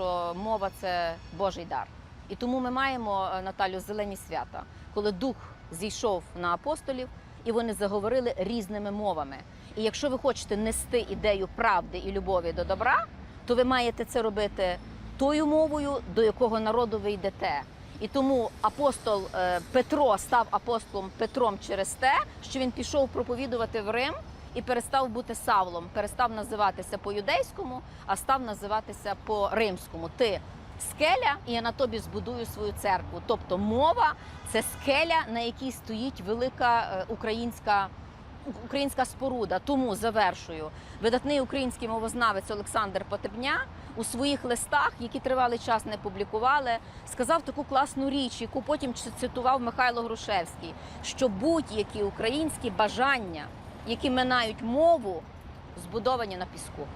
що мова це Божий дар. І тому ми маємо е, Наталю зелені свята, коли дух зійшов на апостолів, і вони заговорили різними мовами. І якщо ви хочете нести ідею правди і любові до добра, то ви маєте це робити тою мовою, до якого народу ви йдете. І тому апостол е, Петро став апостолом Петром через те, що він пішов проповідувати в Рим і перестав бути Савлом, перестав називатися по-юдейському, а став називатися по-римському. Ти скеля, і я на тобі збудую свою церкву. Тобто мова це скеля, на якій стоїть велика е, українська. Українська споруда, тому завершую. Видатний український мовознавець Олександр Потебня у своїх листах, які тривалий час не публікували, сказав таку класну річ, яку потім цитував Михайло Грушевський: що будь-які українські бажання, які минають мову, збудовані на піску.